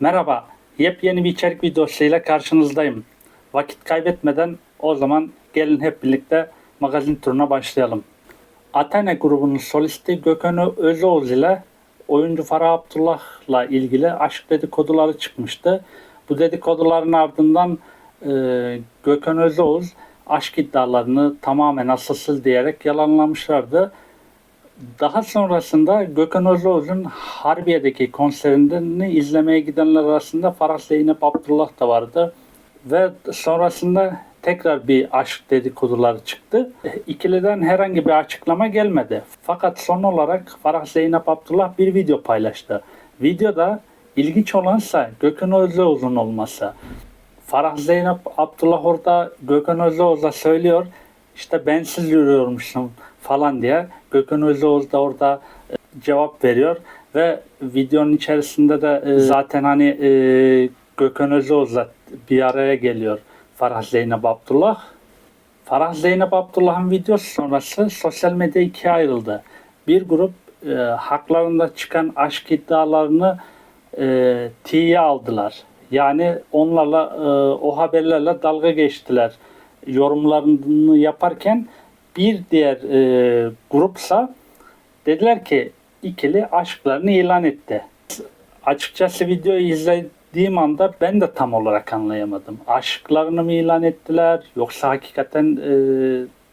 Merhaba, yepyeni bir içerik videosuyla karşınızdayım. Vakit kaybetmeden o zaman gelin hep birlikte magazin turuna başlayalım. Athena grubunun solisti Gökhan Özoğuz ile oyuncu Farah Abdullah'la ilgili aşk dedikoduları çıkmıştı. Bu dedikoduların ardından e, Gökhan Özoğuz aşk iddialarını tamamen asılsız diyerek yalanlamışlardı. Daha sonrasında Gökhan Özoğuz'un Harbiye'deki konserini izlemeye gidenler arasında Farah Zeynep Abdullah da vardı. Ve sonrasında tekrar bir aşk dedikoduları çıktı. İkiliden herhangi bir açıklama gelmedi. Fakat son olarak Farah Zeynep Abdullah bir video paylaştı. Videoda ilginç olansa Gökhan Özoğuz'un olması. Farah Zeynep Abdullah orada Gökhan Özoğuz'a söylüyor işte bensiz yürüyormuşsun falan diye Gökhan Özoğuz da orada e, cevap veriyor ve videonun içerisinde de e, zaten hani e, Gökhan Özoğuz'la bir araya geliyor Farah Zeynep Abdullah. Farah Zeynep Abdullah'ın videosu sonrası sosyal medya ikiye ayrıldı. Bir grup e, haklarında çıkan aşk iddialarını e, tiye aldılar. Yani onlarla e, o haberlerle dalga geçtiler. Yorumlarını yaparken bir diğer e, grupsa dediler ki ikili aşklarını ilan etti. Açıkçası videoyu izlediğim anda ben de tam olarak anlayamadım. Aşklarını mı ilan ettiler yoksa hakikaten e,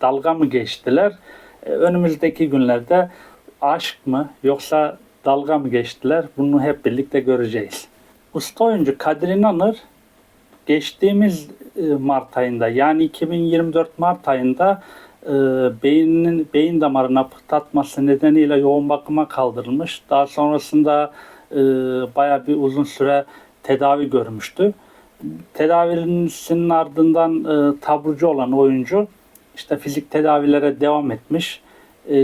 dalga mı geçtiler? E, önümüzdeki günlerde aşk mı yoksa dalga mı geçtiler? Bunu hep birlikte göreceğiz. Usta oyuncu Kadir İnanır geçtiğimiz e, Mart ayında yani 2024 Mart ayında e, beyninin beyin damarına pıhtatması nedeniyle yoğun bakıma kaldırılmış. Daha sonrasında e, bayağı bir uzun süre tedavi görmüştü. Tedavisinin ardından e, taburcu olan oyuncu işte fizik tedavilere devam etmiş. E,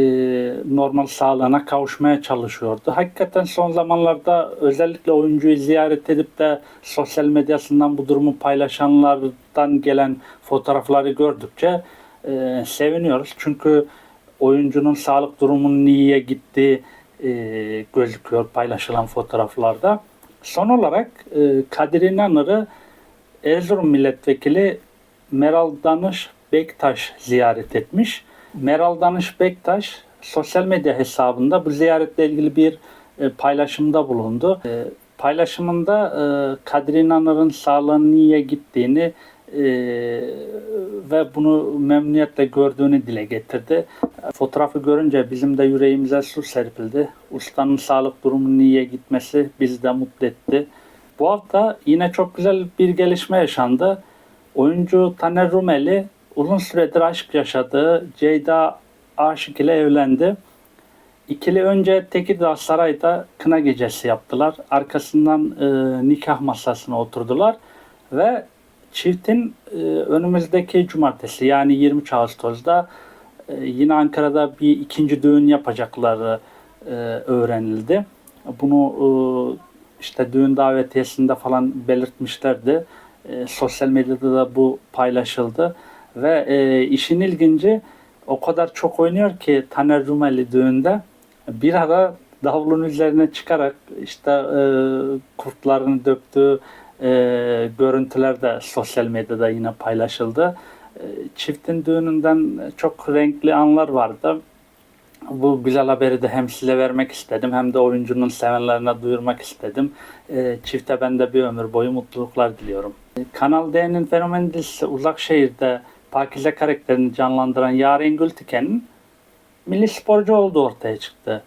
normal sağlığına kavuşmaya çalışıyordu. Hakikaten son zamanlarda özellikle oyuncuyu ziyaret edip de sosyal medyasından bu durumu paylaşanlardan gelen fotoğrafları gördükçe e, seviniyoruz. Çünkü oyuncunun sağlık durumunun iyiye gittiği e, gözüküyor paylaşılan fotoğraflarda. Son olarak e, Kadir İnanır'ı Erzurum Milletvekili Meral Danış Bektaş ziyaret etmiş. Meral Danış Bektaş sosyal medya hesabında bu ziyaretle ilgili bir e, paylaşımda bulundu. E, paylaşımında e, Kadir İnanır'ın sağlığının iyiye gittiğini e, ve bunu memnuniyetle gördüğünü dile getirdi. Fotoğrafı görünce bizim de yüreğimize su serpildi. Ustanın sağlık durumunun iyiye gitmesi bizi de mutlu etti. Bu hafta yine çok güzel bir gelişme yaşandı. Oyuncu Taner Rumeli uzun süredir aşk yaşadığı Ceyda Aşık ile evlendi. İkili önce Tekirdağ Saray'da kına gecesi yaptılar. Arkasından e, nikah masasına oturdular ve çiftin e, önümüzdeki cumartesi yani 23 Ağustos'da e, yine Ankara'da bir ikinci düğün yapacakları e, öğrenildi. Bunu e, işte düğün davetiyesinde falan belirtmişlerdi. E, sosyal medyada da bu paylaşıldı ve e, işin ilginci o kadar çok oynuyor ki Taner Rumeli düğünde bir ara davulun üzerine çıkarak işte e, kurtlarını döktüğü e, görüntüler de sosyal medyada yine paylaşıldı. E, çiftin düğününden çok renkli anlar vardı. Bu güzel haberi de hem size vermek istedim hem de oyuncunun sevenlerine duyurmak istedim. E, çifte ben de bir ömür boyu mutluluklar diliyorum. E, Kanal D'nin fenomen dizisi Uzak Şehir'de Pakize karakterini canlandıran Yaren Gültiken'in milli sporcu olduğu ortaya çıktı.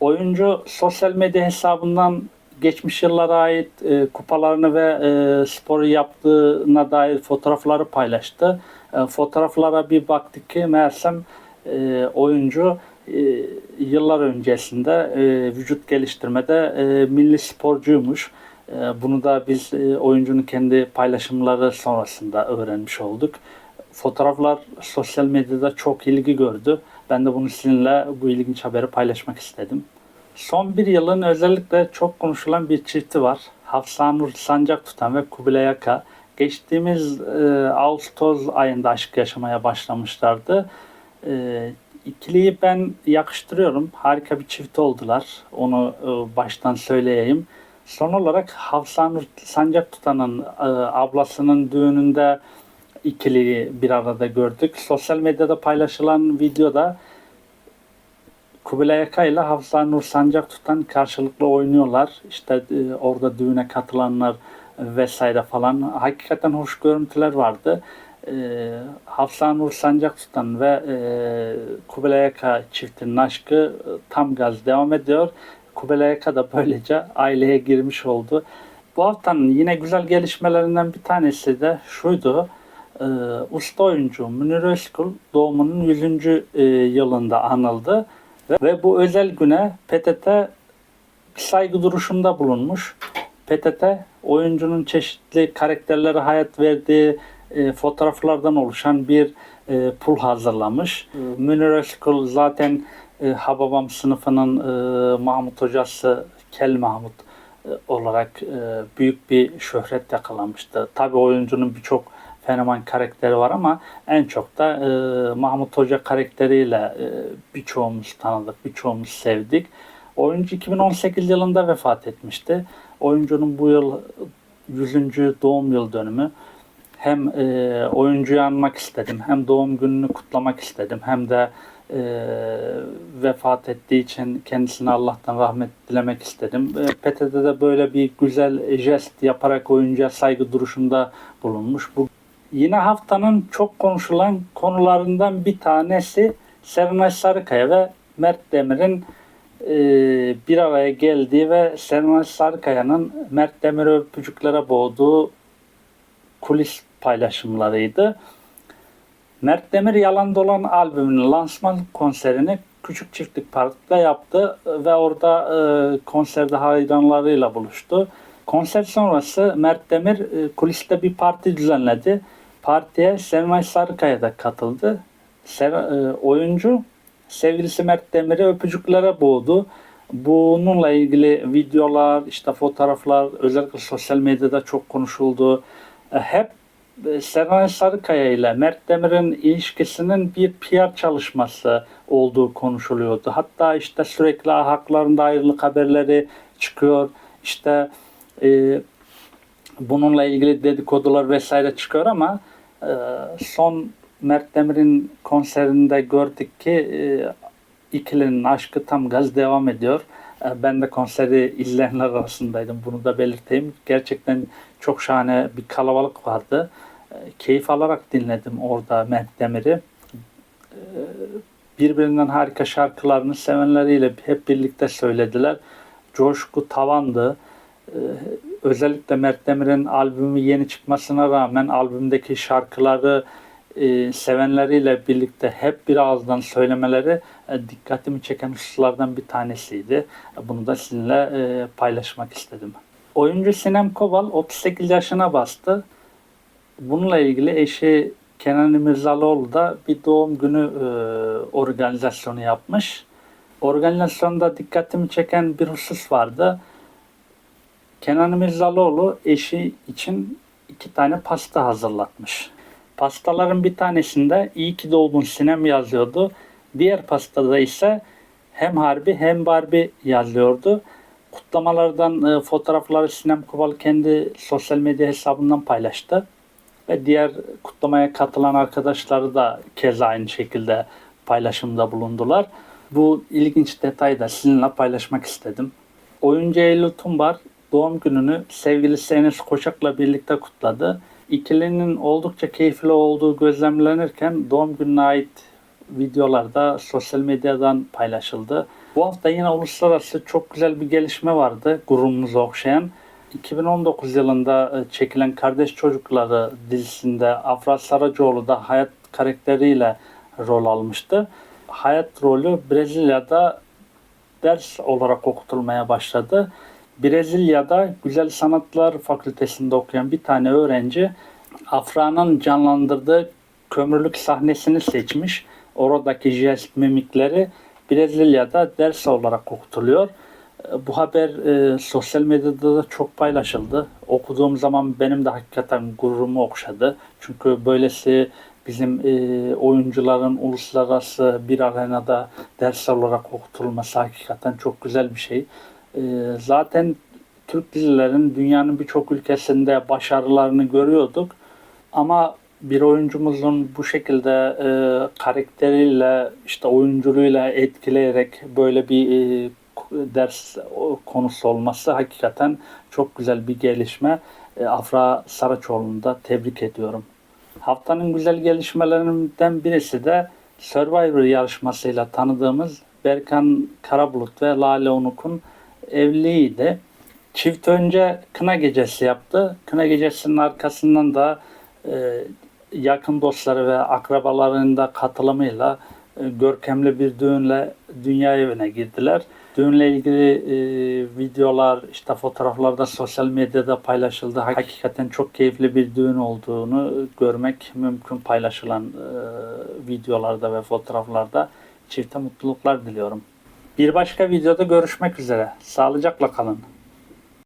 Oyuncu sosyal medya hesabından geçmiş yıllara ait e, kupalarını ve e, sporu yaptığına dair fotoğrafları paylaştı. E, fotoğraflara bir baktık ki meğersem e, oyuncu e, yıllar öncesinde e, vücut geliştirmede e, milli sporcuymuş. E, bunu da biz e, oyuncunun kendi paylaşımları sonrasında öğrenmiş olduk. Fotoğraflar sosyal medyada çok ilgi gördü. Ben de bunu sizinle bu ilginç haberi paylaşmak istedim. Son bir yılın özellikle çok konuşulan bir çifti var. Hafsa Nur Sancak tutan ve Kubilay Aka. Geçtiğimiz e, Ağustos ayında aşk yaşamaya başlamışlardı. E, ikiliyi ben yakıştırıyorum. Harika bir çift oldular. Onu e, baştan söyleyeyim. Son olarak Hafsanur Sancak Tutan'ın e, ablasının düğününde ikili bir arada gördük. Sosyal medyada paylaşılan videoda Kubilay Aka ile Hafsa Nur Sancak Tutan karşılıklı oynuyorlar. İşte e, orada düğüne katılanlar vesaire falan. Hakikaten hoş görüntüler vardı. E, Hafsa Nur Sancak Tutan ve e, Kubilay Aka çiftinin aşkı e, tam gaz devam ediyor. Kubilay Aka da böylece aileye girmiş oldu. Bu haftanın yine güzel gelişmelerinden bir tanesi de şuydu. Ee, usta oyuncu Münir Özkul doğumunun 100. e, yılında anıldı. Ve, bu özel güne PTT saygı duruşunda bulunmuş. PTT oyuncunun çeşitli karakterlere hayat verdiği e, fotoğraflardan oluşan bir e, pul hazırlamış. Münir Özkul zaten e, Hababam sınıfının e, Mahmut hocası Kel Mahmut e, olarak e, büyük bir şöhret yakalamıştı. Tabii oyuncunun birçok fenomen karakteri var ama en çok da e, Mahmut Hoca karakteriyle e, birçoğumuz tanıdık, birçoğumuz sevdik. Oyuncu 2018 yılında vefat etmişti. Oyuncunun bu yıl 100. doğum yıl dönümü. Hem e, oyuncuyu anmak istedim, hem doğum gününü kutlamak istedim, hem de e, vefat ettiği için kendisine Allah'tan rahmet dilemek istedim. E, PTT'de böyle bir güzel jest yaparak oyuncuya saygı duruşunda bulunmuş. Bu Yine haftanın çok konuşulan konularından bir tanesi Serenay Sarıkaya ve Mert Demir'in e, bir araya geldiği ve Serenay Sarıkaya'nın Mert Demir'i öpücüklere boğduğu kulis paylaşımlarıydı. Mert Demir Yalan Dolan albümünün lansman konserini Küçük Çiftlik Park'ta yaptı ve orada e, konserde hayranlarıyla buluştu. Konser sonrası Mert Demir e, kuliste bir parti düzenledi. Partiye Serenay Sarıkaya da katıldı. Ser, e, oyuncu sevgilisi Mert Demir'i öpücüklere boğdu. Bununla ilgili videolar, işte fotoğraflar özellikle sosyal medyada çok konuşuldu. E, hep e, Serenay Sarıkaya ile Mert Demir'in ilişkisinin bir PR çalışması olduğu konuşuluyordu. Hatta işte sürekli haklarında ayrılık haberleri çıkıyor. İşte e, bununla ilgili dedikodular vesaire çıkıyor ama son Mert Demir'in konserinde gördük ki e, ikilinin aşkı tam gaz devam ediyor. E, ben de konseri izleyenler arasındaydım. Bunu da belirteyim. Gerçekten çok şahane bir kalabalık vardı. E, keyif alarak dinledim orada Mert Demir'i. Birbirinden harika şarkılarını sevenleriyle hep birlikte söylediler. Coşku tavandı. Özellikle Mert Demir'in albümü yeni çıkmasına rağmen albümdeki şarkıları e, sevenleriyle birlikte hep bir ağızdan söylemeleri e, dikkatimi çeken hususlardan bir tanesiydi. E, bunu da sizinle e, paylaşmak istedim. Oyuncu Sinem Kobal 38 yaşına bastı. Bununla ilgili eşi Kenan İmirzalıoğlu da bir doğum günü e, organizasyonu yapmış. Organizasyonda dikkatimi çeken bir husus vardı. Kenan İmirzalıoğlu eşi için iki tane pasta hazırlatmış. Pastaların bir tanesinde iyi ki doğdun Sinem yazıyordu. Diğer pastada ise hem Harbi hem Barbie yazıyordu. Kutlamalardan e, fotoğrafları Sinem Kubal kendi sosyal medya hesabından paylaştı. Ve diğer kutlamaya katılan arkadaşları da keza aynı şekilde paylaşımda bulundular. Bu ilginç detayı da sizinle paylaşmak istedim. Oyuncu Eylül Tumbar doğum gününü sevgilisi Enes Koçak'la birlikte kutladı. İkilinin oldukça keyifli olduğu gözlemlenirken doğum gününe ait videolarda sosyal medyadan paylaşıldı. Bu hafta yine uluslararası çok güzel bir gelişme vardı gururumuzu okşayan. 2019 yılında e, çekilen Kardeş Çocukları dizisinde Afra Saracoğlu da Hayat karakteriyle rol almıştı. Hayat rolü Brezilya'da ders olarak okutulmaya başladı. Brezilya'da Güzel Sanatlar Fakültesinde okuyan bir tane öğrenci Afra'nın canlandırdığı kömürlük sahnesini seçmiş. Oradaki jest mimikleri Brezilya'da ders olarak okutuluyor. E, Bu haber e, sosyal medyada da çok paylaşıldı. Okuduğum zaman benim de hakikaten gururumu okşadı. Çünkü böylesi bizim e, oyuncuların uluslararası bir arenada ders olarak okutulması hakikaten çok güzel bir şey. E, zaten Türk dizilerin dünyanın birçok ülkesinde başarılarını görüyorduk. Ama bir oyuncumuzun bu şekilde e, karakteriyle, işte oyunculuğuyla etkileyerek böyle bir e, ders konusu olması hakikaten çok güzel bir gelişme. E, Afra Saraçoğlu'nu da tebrik ediyorum. Haftanın güzel gelişmelerinden birisi de Survivor yarışmasıyla tanıdığımız Berkan Karabulut ve Lale Onuk'un evliliğiydi. Çift önce kına gecesi yaptı. Kına gecesinin arkasından da e, yakın dostları ve akrabalarının da katılımıyla e, görkemli bir düğünle dünya evine girdiler. Düğünle ilgili e, videolar, işte fotoğraflar da sosyal medyada paylaşıldı. Hakikaten çok keyifli bir düğün olduğunu görmek mümkün paylaşılan e, videolarda ve fotoğraflarda. Çifte mutluluklar diliyorum. Bir başka videoda görüşmek üzere. Sağlıcakla kalın.